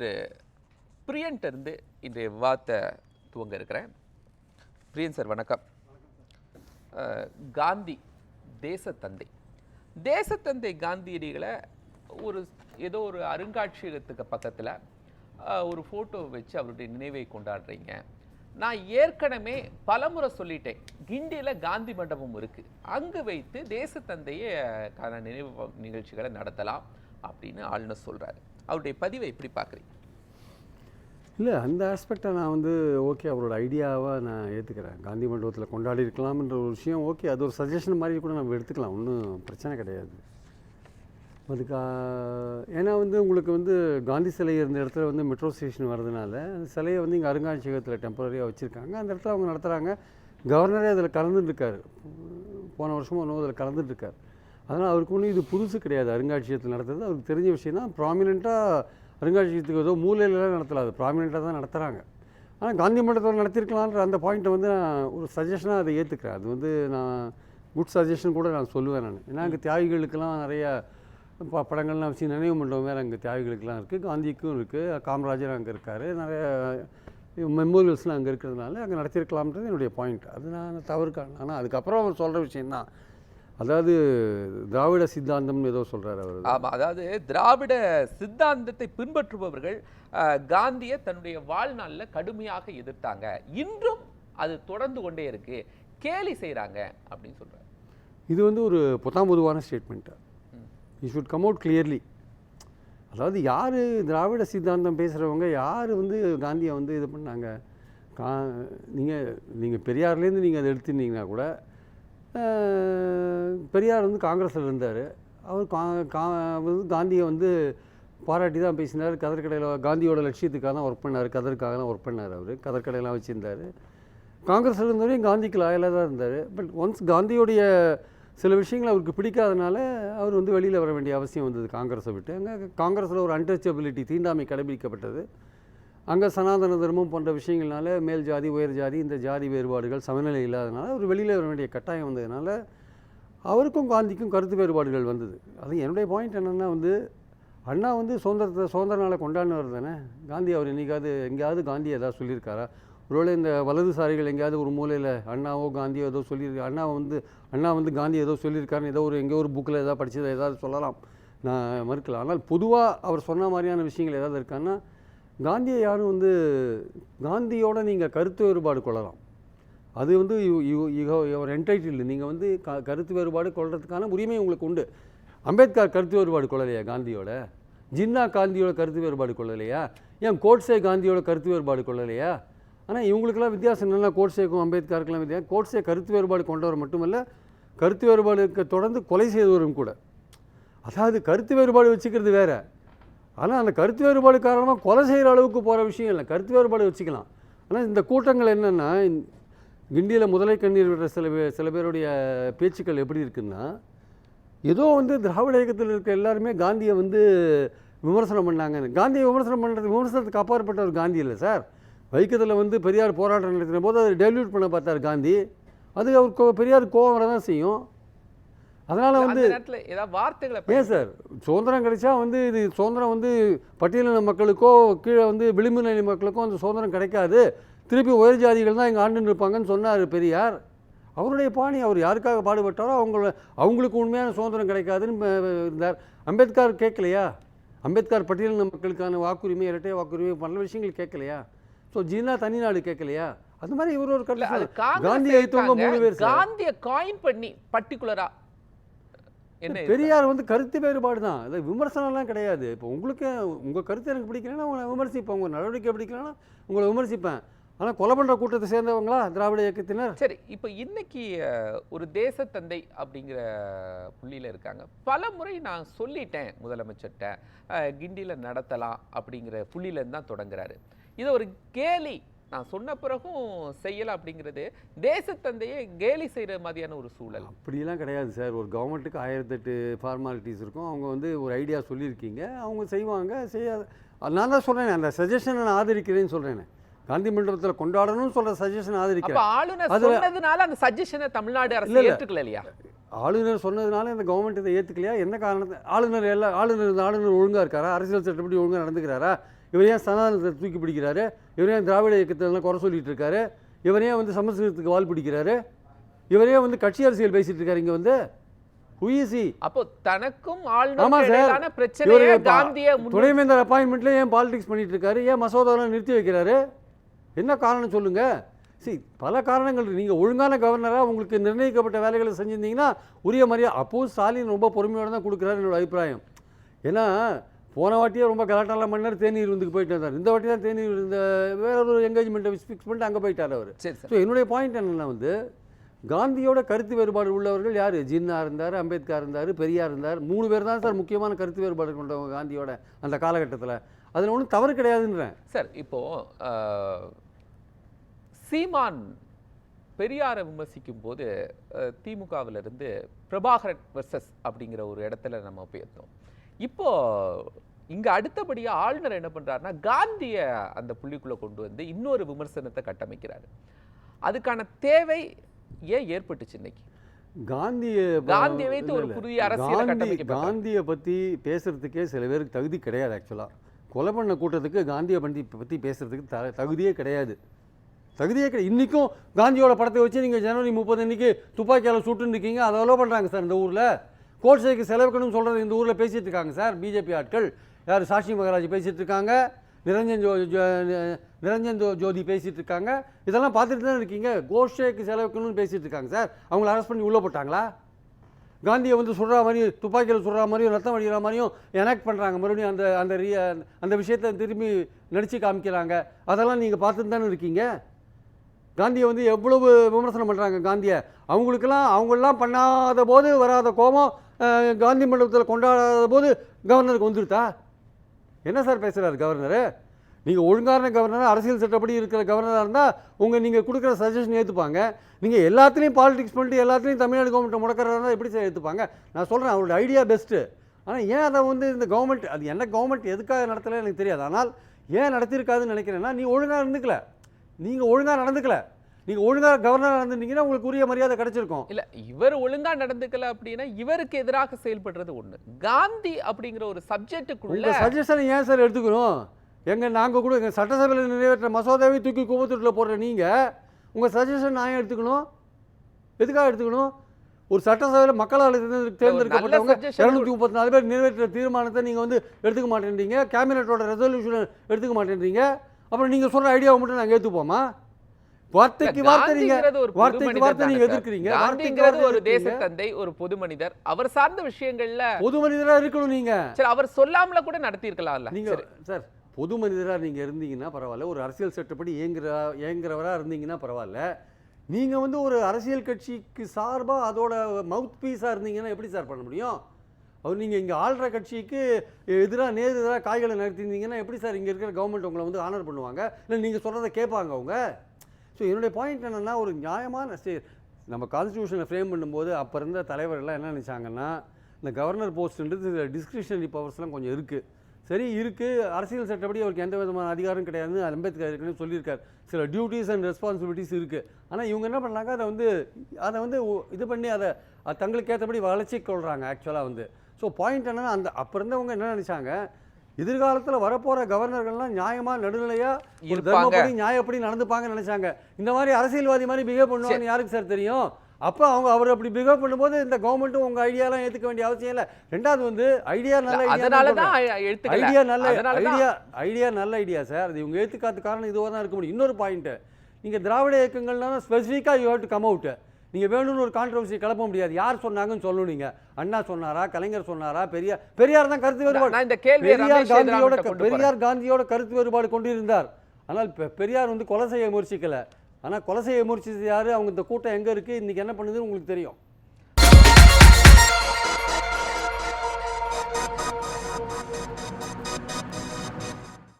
திரு பிரியன்ட்ட இருந்து இன்றைய விவாதத்தை துவங்க இருக்கிறேன். பிரியன் சார் வணக்கம். காந்தி தேசத்தந்தை தேசத்தந்தை காந்தியடிகளை ஒரு ஏதோ ஒரு அருங்காட்சியகத்துக்கு பக்கத்தில் ஒரு ஃபோட்டோ வச்சு அவருடைய நினைவை கொண்டாடுறீங்க. நான் ஏற்கனவே பலமுறை சொல்லிட்டேன் கிண்டியில் காந்தி மண்டபம் இருக்குது அங்கு வைத்து தேசத்தந்தையை நினைவு நிகழ்ச்சிகளை நடத்தலாம் அப்படின்னு ஆளுநர் சொல்கிறாரு அவருடைய பதிவை எப்படி பார்க்குறீங்க? இல்லை அந்த ஆஸ்பெக்டை நான் வந்து ஓகே அவரோட ஐடியாவாக நான் ஏற்றுக்கிறேன் காந்தி மண்டபத்தில் கொண்டாடி இருக்கலாம்ன்ற ஒரு விஷயம் ஓகே அது ஒரு சஜஷன் மாதிரி கூட நம்ம எடுத்துக்கலாம். ஒன்றும் பிரச்சனை கிடையாது. அதுக்கு ஏன்னா வந்து உங்களுக்கு வந்து காந்தி சிலை இருந்த இடத்துல வந்து மெட்ரோ ஸ்டேஷன் வர்றதுனால அந்த சிலையை வந்து இங்கே அருங்காட்சியகத்தில் டெம்பரரியாக வச்சுருக்காங்க. அந்த இடத்துல அவங்க நடத்துகிறாங்க கவர்னரே அதில் கலந்துட்டுருக்காரு போன வருஷமும் ஒன்றும் அதில் கலந்துட்டுருக்காரு அதனால் அவருக்கு ஒன்றும் இது புதுசு கிடையாது. அருங்காட்சியகத்தில் நடத்துறது. அவருக்கு தெரிஞ்ச விஷயம் தான் ப்ராமினெண்ட்டாக அருங்காட்சியகத்துக்கு ஏதோ மூலையிலலாம் நடத்தல. அது ப்ராமினெண்ட்டாக தான் நடத்துகிறாங்க ஆனால் காந்தி மண்டபத்தில் நடத்திருக்கலான்ற அந்த பாயிண்ட்டை வந்து நான் ஒரு சஜஷனாக அதை ஏற்றுக்கிறேன் அது வந்து நான் குட் சஜஷன் கூட நான் சொல்லுவேன் நான். ஏன்னா அங்கே தியாகிகளுக்கெல்லாம் நிறைய ப படங்கள்லாம் வச்சு நினைவு மண்டபம் வேறு அங்கே தியாகிகளுக்கெல்லாம் இருக்குது காந்திக்கும் இருக்குது காமராஜர் அங்கே இருக்கார். நிறைய மெமோரியல்ஸ்லாம் அங்கே இருக்கிறதுனால அங்கே நடத்தியிருக்கலாம்ன்றது என்னுடைய பாயிண்ட் அது நான் தவறுக்கான. ஆனால் அதுக்கப்புறம் அவர் சொல்கிற விஷயந்தான். அதாவது திராவிட சித்தாந்தம்னு ஏதோ சொல்கிறார் அவர். ஆமா அதாவது திராவிட சித்தாந்தத்தை பின்பற்றுபவர்கள் காந்தியை தன்னுடைய வாழ்நாளில் கடுமையாக எதிர்த்தாங்க. இன்றும் அது தொடர்ந்து கொண்டே இருக்கு. கேலி செய்றாங்க அப்படின்னு சொல்றாரு. இது வந்து ஒரு புத்தாம் பொதுவான statement you should come out clearly அதாவது யார் திராவிட சித்தாந்தம் பேசுகிறவங்க யார் வந்து காந்தியை வந்து இது பண்ணாங்க? கா நீங்கள் நீங்கள் பெரியார்லேருந்து நீங்கள் அதை எடுத்துருந்தீங்கன்னா கூட பெரியார் வந்து காங்கிரஸில் இருந்தார். அவர் கா கா வந்து காந்தியை வந்து பாராட்டி தான் பேசினார். கதற்கடையில் காந்தியோட லட்சியத்துக்காக தான் ஒர்க் பண்ணார். கதற்காக தான் ஒர்க் பண்ணார் அவர். கதற்கடையெல்லாம் வச்சுருந்தார். காங்கிரஸில் இருந்தவரையும் காந்திக்கு லாயலாக தான் இருந்தார். பட் ஒன்ஸ் காந்தியோடைய சில விஷயங்கள் அவருக்கு பிடிக்காதனால அவர் வந்து வெளியில் வர வேண்டிய அவசியம் வந்தது காங்கிரஸை விட்டு. அங்கே காங்கிரஸில் ஒரு அன்டச்சபிலிட்டி தீண்டாமை கடைபிடிக்கப்பட்டது. அங்கே சனாதன தர்மம் போன்ற விஷயங்கள்னால மேல் ஜாதி உயர் ஜாதி இந்த ஜாதி வேறுபாடுகள் சமநிலை இல்லாதனால அவர் வெளியில் வர வேண்டிய கட்டாயம் வந்ததுனால அவருக்கும் காந்திக்கும் கருத்து வேறுபாடுகள் வந்தது. அது என்னுடைய பாயிண்ட் என்னென்னா வந்து அண்ணா வந்து சுதந்திரத்தை சுதந்திர நாளை கொண்டாடினவர் தானே? காந்தி அவர் என்றைக்காவது எங்கேயாவது காந்தி ஏதாவது சொல்லியிருக்காரா? ஒருவேளை இந்த வலதுசாரிகள் எங்கேயாவது ஒரு மூலையில் அண்ணாவோ காந்தியோ ஏதோ சொல்லியிருக்கா அண்ணா வந்து அண்ணா வந்து காந்தி ஏதோ சொல்லியிருக்காருன்னு ஏதோ ஒரு எங்கேயோ ஒரு புக்கில் ஏதாவது படித்ததை ஏதாவது சொல்லலாம். நான் மறுக்கலாம் ஆனால் பொதுவாக அவர் சொன்ன மாதிரியான விஷயங்கள் ஏதாவது இருக்கான்னா காந்தியை யாரும் வந்து காந்தியோட நீங்கள் கருத்து வேறுபாடு கொள்ளலாம். அது வந்து யூ என்டைட்டில் நீங்கள் வந்து க கருத்து வேறுபாடு கொள்றதுக்கான உரிமை உங்களுக்கு உண்டு. அம்பேத்கர் கருத்து வேறுபாடு கொள்ளலையா காந்தியோட? ஜின்னா காந்தியோட கருத்து வேறுபாடு கொள்ளலையா? ஏன் கோட்ஸே காந்தியோட கருத்து வேறுபாடு கொள்ளலையா? ஆனால் இவங்களுக்கெல்லாம் வித்தியாசம் என்னென்னா கோட்ஸேக்கும் அம்பேத்கருக்கெல்லாம் வித்தியாசம். கோட்ஸே கருத்து வேறுபாடு கொண்டவர் மட்டுமல்ல கருத்து வேறுபாடுக்கு தொடர்ந்து கொலை செய்தவரும் கூட. அதாவது கருத்து வேறுபாடு வச்சுக்கிறது வேறு. ஆனால் அந்த கருத்து வேறுபாடு காரணமாக கொலை செய்கிற அளவுக்கு போகிற விஷயம் இல்லை. கருத்து வேறுபாடு வச்சுக்கலாம். ஆனால் இந்த கூட்டங்கள் என்னென்னா கிண்டியில் முதலை கண்ணீர் விடுற சில பேர் சில பேருடைய பேச்சுக்கள் எப்படி இருக்குன்னா ஏதோ வந்து திராவிட இயக்கத்தில் இருக்க எல்லாருமே காந்தியை வந்து விமர்சனம் பண்ணாங்க. காந்தியை விமர்சனம் பண்ணுறது விமர்சனத்துக்கு அப்பாற்பட்ட ஒரு காந்தி இல்லை சார். வைக்கத்தில் வந்து பெரியார் போராட்டம் நடத்தின போது அதை டெல்யூட் பண்ண பார்த்தார் காந்தி. அது அவர் கோ- பெரியார் கோவம் வர தான் செய்யும். அதனால் வந்து அந்த ஏதாவது வார்த்தைகளை ஏன் சார்? சுதந்திரம் கிடைச்சா வந்து இது சுதந்திரம் வந்து பட்டியலின மக்களுக்கோ கீழே வந்து விளிம்பு நிலை மக்களுக்கோ அந்த சுதந்திரம் கிடைக்காது. திருப்பி உயர் ஜாதிகள் தான் இங்கே ஆண்டு இருப்பாங்கன்னு சொன்னார் பெரியார். அவருடைய பாணி அவர் யாருக்காக பாடுபட்டாரோ அவங்கள அவங்களுக்கு உண்மையான சுதந்திரம் கிடைக்காதுன்னு இருந்தார். அம்பேத்கர் கேட்கலையா? அம்பேத்கர் பட்டியலின மக்களுக்கான வாக்குரிமை இரட்டை வாக்குரிமை பல விஷயங்கள் கேட்கலையா? ஸோ ஜீனா தனிநாடு கேட்கலையா? அது மாதிரி இவர் ஒரு காந்தி மூணு பேர் காந்திய காயின் பண்ணி பர்டிகுலரா என்ன? பெரியார் வந்து கருத்து வேறுபாடு தான். அது விமர்சனம்லாம் கிடையாது. இப்போ உங்களுக்கு உங்கள் கருத்து எனக்கு பிடிக்கலன்னா உங்களை விமர்சிப்பேன். உங்கள் நடவடிக்கை பிடிக்கலன்னா உங்களை விமர்சிப்பேன். ஆனால் கொலை பண்ணுற கூட்டத்தை சேர்ந்தவங்களா திராவிட இயக்கத்தினர்? சரி இப்போ இன்னைக்கு ஒரு தேசத்தந்தை அப்படிங்கிற புள்ளியில இருக்காங்க. பல முறை நான் சொல்லிட்டேன் முதலமைச்சர்கிட்ட கிண்டியில நடத்தலாம் அப்படிங்கிற புள்ளியில இருந்து தான் தொடங்குறாரு. இது ஒரு கேலி நான் சொன்ன பிறகும் செய்யலாம் அப்படிங்கிறது தேசத்தந்தையை கேலி செய்யற மாதிரியான ஒரு சூழல். அப்படிலாம் கிடையாது சார். ஒரு கவர்மெண்ட்டுக்கு ஆயிரத்தெட்டு ஃபார்மாலிட்டிஸ் இருக்கும். அவங்க வந்து ஒரு ஐடியா சொல்லியிருக்கீங்க. அவங்க செய்வாங்க செய்யாத நான் தான் சொல்கிறேன் அந்த சஜஷனை நான் ஆதரிக்கிறேன்னு சொல்கிறேன் காந்தி மண்டபத்தில் கொண்டாடணும்னு சொல்கிற சஜஷன் ஆதரிக்கிறேன் ஆளுநர் சொன்னதுனால அந்த சஜஷனை தமிழ்நாடு அரசு. ஏற்றுக்கல இல்லையா? ஆளுநர் சொன்னதுனால இந்த கவர்மெண்ட் இதை ஏற்றுக்கலையா என்ன காரணத்தை? ஆளுநர் எல்லா ஆளுநர் ஆளுநர் ஒழுங்காக இருக்காரா? அரசியல் சட்டப்படி ஒழுங்காக நடந்துக்கிறாரா? இவர் ஏன் சனாதனத்தை தூக்கி பிடிக்கிறாரு? இவர் ஏன் திராவிட இயக்கத்தெல்லாம் குறை சொல்லிட்டு இருக்காரு? இவர் ஏன் வந்து சமஸ்கிருதத்துக்கு வால் பிடிக்கிறாரு? இவரே வந்து கட்சி அரசியல் பேசிட்டு இருக்காரு இங்க வந்து? அப்போ தனக்கும் துணைவேந்தர் அப்பாயின்மெண்ட்ல ஏன் பாலிடிக்ஸ் பண்ணிட்டு இருக்காரு? ஏன் மசோதாலாம் நிறுத்தி வைக்கிறாரு? என்ன காரணம் சொல்லுங்க? சரி பல காரணங்கள் இருக்கு. நீங்க ஒழுங்கான கவர்னரா உங்களுக்கு நிர்ணயிக்கப்பட்ட வேலைகளை செஞ்சிருந்தீங்கன்னா உரிய மரியாதை அப்போது ஸ்டாலின் ரொம்ப பொறுமையோட தான் கொடுக்குறாரு என்னோட அபிப்பிராயம். ஏன்னா போன வாட்டியே ரொம்ப கலாட்டாலாம் பண்ணார் தேநீர் விருந்துக்கு போயிட்டு வந்தார் இந்த வாட்டி தான் தேநீர் இந்த வேற ஒரு என்கேஜ்மெண்ட்டை ஃபிக்ஸ் பண்ணிட்டு அங்கே போயிட்டார் அவர். ஸோ என்னுடைய பாயிண்ட் என்னன்னா வந்து காந்தியோட கருத்து வேறுபாடு உள்ளவர்கள் யார்? ஜின்னா இருந்தார் அம்பேத்கர் இருந்தார் பெரியார் இருந்தார் மூணு பேர் தான் சார் முக்கியமான கருத்து வேறுபாடு கொண்டவங்க காந்தியோட அந்த காலகட்டத்தில். அதில் ஒன்றும் தவறு கிடையாதுன்றேன். சார் இப்போ அஹ், சீமான் பெரியாரை விமர்சிக்கும் போது அஹ், திமுகவுல இருந்து பிரபாகரன் வெர்சஸ் அப்படிங்கிற ஒரு இடத்துல நம்ம போயிருந்தோம் இப்போ இங்க அடுத்தபடியா ஆளுநர் என்ன பண்றாருன்னா காந்திய அந்த புள்ளிக்குள்ள கொண்டு வந்து இன்னொரு விமர்சனத்தை கட்டமைக்கிறாரு. அதுக்கான தேவை ஏன் ஏற்பட்டுச்சு இன்னைக்கு? காந்திய காந்தியை வைத்து ஒரு புதிய அரசியலை. காந்தியை பற்றி பேசுறதுக்கே சில பேருக்கு தகுதி கிடையாது ஆக்சுவலாக கொலை பண்ண கூட்டத்துக்கு காந்தியை பற்றி பற்றி பேசுறதுக்கு த தகுதியே கிடையாது. தகுதியே கிடையாது இன்றைக்கும் காந்தியோட படத்தை வச்சு நீங்கள் ஜனவரி முப்பது அன்னைக்கு துப்பாக்கியால் சுட்டுன்னு இருக்கீங்க அதை அலோ பண்ணுறாங்க சார் இந்த ஊரில். கோட்சேக்கு செலவுக்கணும்னு சொல்கிறது இந்த ஊரில் பேசிகிட்டு இருக்காங்க சார் பிஜேபி ஆட்கள். யார்? சாஷி மகராஜ் பேசிகிட்டு இருக்காங்க. நிரஞ்சன் ஜோ ஜோ- நிரஞ்சன் ஜோ- ஜோதி பேசிகிட்டு இருக்காங்க. இதெல்லாம் பார்த்துட்டு தான் இருக்கீங்க? கோஷேக்கு செலவுக்கணும்னு பேசிகிட்டு இருக்காங்க சார். அவங்கள அரெஸ்ட் பண்ணி உள்ளே போட்டாங்களா? காந்தியை வந்து சுடுற மாதிரியும் துப்பாக்கியில் சுடுற மாதிரியும் ரத்தம் வடிகிற மாதிரியும் எனக்ட் பண்ணுறாங்க மறுபடியும் அந்த அந்த ரீ அந்த விஷயத்தை திரும்பி நடித்து காமிக்கிறாங்க. அதெல்லாம் நீங்கள் பார்த்துட்டு தானே இருக்கீங்க? காந்தியை வந்து எவ்வளவு விமர்சனம் பண்ணுறாங்க காந்தியை? அவங்களுக்கெல்லாம் அவங்களெலாம் பண்ணாத போது வராத கோபம் காந்தி மண்டபத்தில் கொண்டாடாத போது கவர்னருக்கு வந்துருத்தா? என்ன சார் பேசுகிறார் கவர்னரு? நீங்கள் ஒழுங்கான கவர்னராக அரசியல் சட்டப்படி இருக்கிற கவர்னராக இருந்தால் உங்கள் நீங்கள் கொடுக்குற சஜஷன் ஏற்றுப்பாங்க நீங்கள் எல்லாத்துலேயும் பாலிடிக்ஸ் பண்ணிட்டு எல்லாத்துலேயும் தமிழ்நாடு கவர்மெண்ட்டை முடக்கிறதா இருந்தால் எப்படி சார் ஏற்றுப்பாங்க நான் சொல்கிறேன் அவரோட ஐடியா பெஸ்ட்டு ஆனால் ஏன் அதை வந்து இந்த கவர்மெண்ட் அது என்ன கவர்மெண்ட் எதுக்காக நடத்தலை எனக்கு தெரியாது. ஆனால் ஏன் நடத்தியிருக்காதுன்னு நினைக்கிறேன்னா நீ ஒழுங்காக இருந்துக்கல. நீங்கள் ஒழுங்காக நடந்துக்கலை. நீங்கள் ஒழுங்காக கவர்னர் நடந்துட்டீங்கன்னா உங்களுக்கு உரிய மரியாதை கிடைச்சிருக்கும். இல்ல இவர் ஒழுங்கா நடந்துக்கல அப்படின்னா இவருக்கு எதிராக செயல்படுறது ஒண்ணு. காந்தி அப்படிங்கிற ஒரு சப்ஜெக்டுக்குள்ள சஜஷனை ஏன் சார் எடுத்துக்கணும்? எங்க நாங்கள் கூட எங்கள் சட்டசபையில் நிறைவேற்ற மசோதாவை தூக்கி குப்பத்தூட்டில் போடுற நீங்கள் உங்கள் சஜஷன் நான் எடுத்துக்கணும்? எதுக்காக எடுத்துக்கணும்? ஒரு சட்டசபையில் மக்களால் தேர்ந்தெடு- தேர்ந்தெடுக்கப்பட்டவங்க இரநூத்தி முப்பத்தி நாலு பேர் நிறைவேற்ற தீர்மானத்தை நீங்கள் வந்து எடுத்துக்க மாட்டேன்றீங்க. கேபினட்டோட ரெசல்யூஷனை எடுத்துக்க மாட்டேன்றீங்க. அப்புறம் நீங்கள் சொல்கிற ஐடியாவை மட்டும் நாங்கள் ஏற்றுப்போமா வார்த்தைக்கு வார்த்தை வார்த்தைக்கு மனிதர் வார்த்தை? எதிர்க்கிறீங்க. காந்திங்கிறது ஒரு தேச. தந்தை ஒரு பொது மனிதர் அவர் சார்ந்த விஷயங்கள்ல பொது மனிதராக இருக்கணும் நீங்கள் சரி அவர் சொல்லாமல கூட நடத்தி இருக்கலாம்ல நீங்கள் சார். பொது மனிதராக நீங்கள் இருந்தீங்கன்னா பரவாயில்ல. ஒரு அரசியல் சட்டப்படி இருந்தீங்கன்னா பரவாயில்ல. நீங்கள் வந்து ஒரு அரசியல் கட்சிக்கு சார்பாக அதோட மவுத் பீஸாக இருந்தீங்கன்னா எப்படி சார் பண்ண முடியும்? அவர் நீங்கள் இங்கே ஆள்ற கட்சிக்கு எதிராக நேர் எதிராக காய்களை நடத்திருந்தீங்கன்னா எப்படி சார் இங்கே இருக்கிற கவர்மெண்ட் உங்களை வந்து ஆனர் பண்ணுவாங்க? இல்லை நீங்கள் சொல்கிறத கேட்பாங்க அவங்க? ஸோ என்னுடைய பாயிண்ட் என்னென்னா ஒரு நியாயமான சே நம்ம கான்ஸ்டியூஷனை ஃப்ரேம் பண்ணும்போது அப்போ இருந்த தலைவர்கள்லாம் என்ன நினச்சாங்கன்னா இந்த கவர்னர் போஸ்ட்ன்றது டிஸ்கிரிப்ஷனரி பவர்ஸ்லாம் கொஞ்சம் இருக்குது சரி இருக்குது அரசியல் சட்டப்படி அவருக்கு எந்த விதமான அதிகாரம் கிடையாதுன்னு அம்பேத்கர் இருக்குன்னு சொல்லியிருக்கார். சில டியூட்டிஸ் அண்ட் ரெஸ்பான்சிபிலிட்டிஸ் இருக்குது ஆனால் இவங்க என்ன பண்ணாங்க அதை வந்து அதை வந்து இது பண்ணி அதை அது தங்களுக்கு ஏற்றபடி வளர்ச்சி கொள்கிறாங்க ஆக்சுவலாக வந்து. ஸோ பாயிண்ட் என்னன்னா அந்த அப்போ இருந்தவங்க என்ன நினச்சாங்க எதிர்காலத்தில் வரப்போகிற கவர்னர்கள்லாம் நியாயமாக நடுநிலையாக ஒரு. தர்மப்படி நியாயப்படி நடந்துப்பாங்கன்னு நினச்சாங்க. இந்த மாதிரி அரசியல்வாதி மாதிரி பிஹேவ் பண்ணுவாங்கன்னு யாருக்கு சார் தெரியும்? அப்போ அவங்க அவர் அப்படி பிஹேவ் பண்ணும்போது இந்த கவர்மெண்ட்டும் உங்கள் ஐடியாலாம் ஏற்றுக்க வேண்டிய அவசியம் இல்லை. ரெண்டாவது வந்து ஐடியா நல்ல ஐடியா நல்ல ஐடியா ஐடியா நல்ல ஐடியா சார் அது இவங்க ஏற்றுக்காத காரணம் இதுவாக தான் இருக்க முடியும். இன்னொரு பாயிண்ட்டு நீங்கள் திராவிட இயக்கங்கள்னா ஸ்பெசிஃபிக்காக you have to come out நீங்கள் வேணும்னு ஒரு கான்ட்ரவர்சி கிளப்ப முடியாது. யார் சொன்னாங்கன்னு சொல்லணும் நீங்கள் அண்ணா சொன்னாரா கலைஞர் சொன்னாரா பெரியார் பெரியார் தான் கருத்து வேறுபாடு. நான் இந்த கேள்வியை பெரியார் காந்தியோட. பெரியார் காந்தியோட கருத்து வேறுபாடு கொண்டிருந்தார். ஆனால் பெரியார் வந்து கொலை செய்ய முயற்சிக்கல. ஆனால் கொலை செய்ய முயற்சிச்சது யாரு? அவங்க இந்த கூட்டம் எங்கே இருக்குது இன்றைக்கி என்ன பண்ணுதுன்னு உங்களுக்கு தெரியும்.